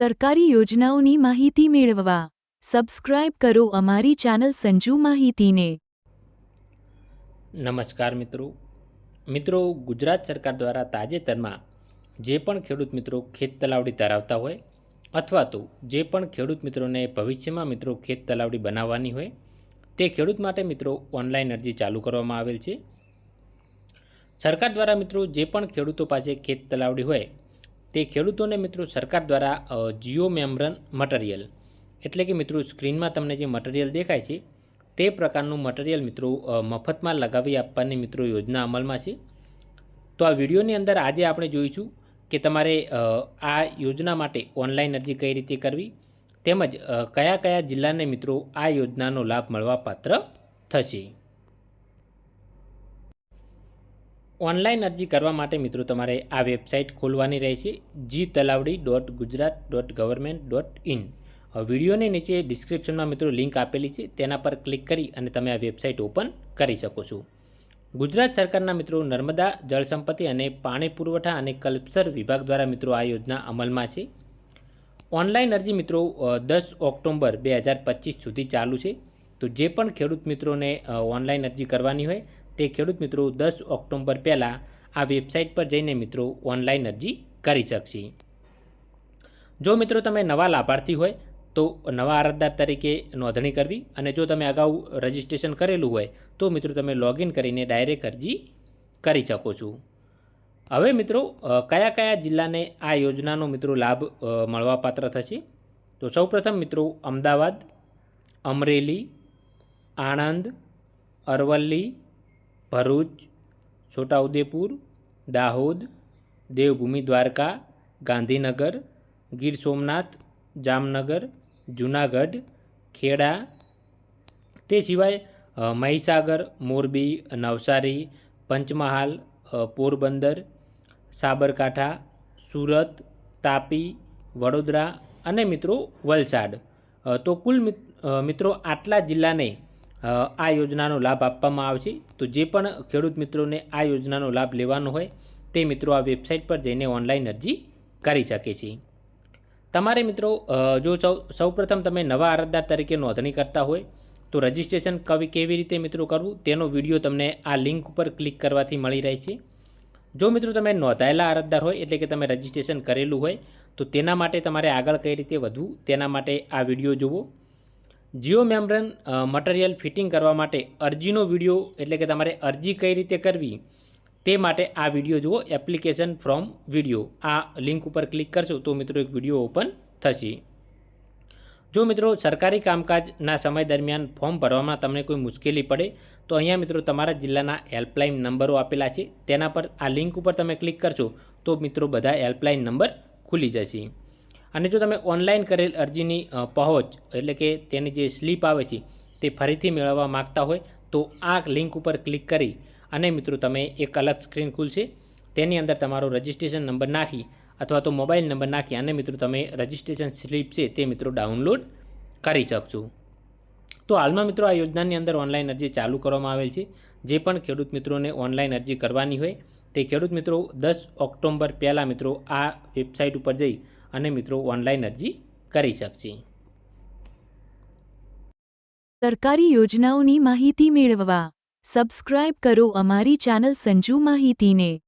સરકારી યોજનાઓની માહિતી મેળવવા સબસ્ક્રાઇબ કરો અમારી ચેનલ સંજુ માહિતીને. નમસ્કાર મિત્રો. મિત્રો, ગુજરાત સરકાર દ્વારા તાજેતરમાં જે પણ ખેડૂત મિત્રો ખેત તલાવડી ધરાવતા હોય અથવા તો જે પણ ખેડૂત મિત્રોને ભવિષ્યમાં મિત્રો ખેત તલાવડી બનાવવાની હોય, તે ખેડૂત માટે મિત્રો ઓનલાઈન અરજી ચાલુ કરવામાં આવેલ છે. સરકાર દ્વારા મિત્રો જે પણ ખેડૂતો પાસે ખેત તલાવડી હોય તે ખેડૂતોને મિત્રો સરકાર દ્વારા જીઓ મેમ્બ્રન મટીરિયલ. એટલે કે મિત્રો સ્ક્રીનમાં તમને જે મટીરિયલ દેખાય છે, તે પ્રકારનું મટીરિયલ મિત્રો મફતમાં લગાવી આપવાની મિત્રો યોજના અમલમાં છે. તો આ વિડીયોની અંદર આજે આપણે જોઈશું કે તમારે આ યોજના માટે ઓનલાઈન અરજી કઈ રીતે કરવી, તેમજ કયા કયા જિલ્લાને મિત્રો આ યોજનાનો લાભ મળવા પાત્ર થશે. ઓનલાઈન અરજી કરવા માટે મિત્રો તમારે આ વેબસાઇટ ખોલવાની રહેશે જી Talavadi dot Gujarat dot government dot in વિડીયોની નીચે ડિસ્ક્રિપ્શનમાં મિત્રો લિંક આપેલી છે, તેના પર ક્લિક કરી અને તમે આ વેબસાઇટ ઓપન કરી શકો છો. ગુજરાત સરકારના મિત્રો નર્મદા જળસંપત્તિ અને પાણી પુરવઠા અને કલ્પસર વિભાગ દ્વારા મિત્રો આ યોજના અમલમાં છે. ઓનલાઈન અરજી મિત્રો દસ ઓક્ટોબર બે હજાર પચીસ સુધી ચાલુ છે. તો જે પણ ખેડૂત મિત્રોને ઓનલાઈન અરજી કરવાની હોય તે ખેડૂત મિત્રો દસ ઓક્ટોબર પહેલાં આ વેબસાઇટ પર જઈને મિત્રો ઓનલાઈન અરજી કરી શકશે. જો મિત્રો તમે નવા લાભાર્થી હોય, તો નવા અરજદાર તરીકે નોંધણી કરવી અને જો તમે અગાઉ રજિસ્ટ્રેશન કરેલું હોય, તો મિત્રો તમે લોગિન કરીને ડાયરેક્ટ અરજી કરી શકો છો. હવે મિત્રો કયા કયા જિલ્લાને આ યોજનાનો મિત્રો લાભ મળવાપાત્ર થશે? તો સૌપ્રથમ મિત્રો અમદાવાદ, અમરેલી, આણંદ, અરવલ્લી ભરૂચ, છોટાઉદેપુર, દાહોદ, દેવભૂમિ દ્વારકા, ગાંધીનગર, ગીર સોમનાથ, જામનગર, જુનાગઢ, ખેડા. તે સિવાય મહીસાગર, મોરબી, નવસારી, પંચમહાલ પોરબંદર, સાબરકાંઠા, સુરત, તાપી, વડોદરા અને મિત્રો વલસાડ. તો કુલ મિત્રો આટલા જિલ્લાને આ યોજનાનો લાભ આપવામાં આવશે તો જે પણ ખેડૂત મિત્રોને આ યોજનાનો લાભ લેવાનો હોય, તે મિત્રો આ વેબસાઇટ પર જઈને ઓનલાઈન અરજી કરી શકે છે. તમારે મિત્રો જો સૌ, સૌપ્રથમ તમે નવા અરજદાર તરીકે નોંધણી કરતા હોય, તો રજિસ્ટ્રેશન કવી કેવી રીતે મિત્રો કરવું, તેનો વીડિયો તમને આ લિંક ઉપર ક્લિક કરવાથી મળી રહે છે. જો મિત્રો તમે નોંધાયેલા અરજદાર હોય, એટલે કે તમે રજિસ્ટ્રેશન કરેલું હોય, તો તેના માટે તમારે આગળ કઈ રીતે વધવું, તેના માટે આ વીડિયો જુઓ. જીઓ મેમ્બ્રેન મટીરિયલ ફિટિંગ કરવા માટે અરજીનો વીડિયો એટલે કે તમારે અરજી કઈ રીતે કરવી તે માટે આ વીડિયો જુઓ, એપ્લિકેશન ફ્રોમ વીડિયો. આ લિંક ઉપર ક્લિક કરશો તો મિત્રો એક વીડિયો ઓપન થશે. જો મિત્રો સરકારી કામકાજના સમય દરમિયાન ફોર્મ ભરવામાં તમને કોઈ મુશ્કેલી પડે, તો અહીંયા મિત્રો તમારા જિલ્લાના હેલ્પલાઇન નંબરો આપેલા છે. તેના પર આ લિંક ઉપર તમે ક્લિક કરશો તો મિત્રો બધા હેલ્પલાઇન નંબર ખુલી જશે. અને જો તમે ઓનલાઈન કરેલ અરજીની પહોંચ, એટલે કે તેની જે સ્લીપ આવે છે, તે ફરીથી મેળવવા માગતા હોય, તો આ લિંક ઉપર ક્લિક કરી અને મિત્રો તમે એક અલગ સ્ક્રીન ખુલશે. તેની અંદર તમારો રજિસ્ટ્રેશન નંબર નાખી અથવા તો મોબાઈલ નંબર નાખી અને મિત્રો તમે રજિસ્ટ્રેશન સ્લીપ છે તે મિત્રો ડાઉનલોડ કરી શકશો. તો હાલમાં મિત્રો આ યોજનાની અંદર ઓનલાઈન અરજી ચાલુ કરવામાં આવેલ છે. જે પણ ખેડૂત મિત્રોને ઓનલાઈન અરજી કરવાની હોય, તે ખેડૂત મિત્રો દસ ઓક્ટોબર પહેલાં મિત્રો આ વેબસાઇટ ઉપર જઈ અને મિત્રો ઓનલાઈન અરજી કરી શકશે. સરકારી યોજનાઓની માહિતી મેળવવા સબસ્ક્રાઇબ કરો અમારી ચેનલ સંજુ માહિતીને.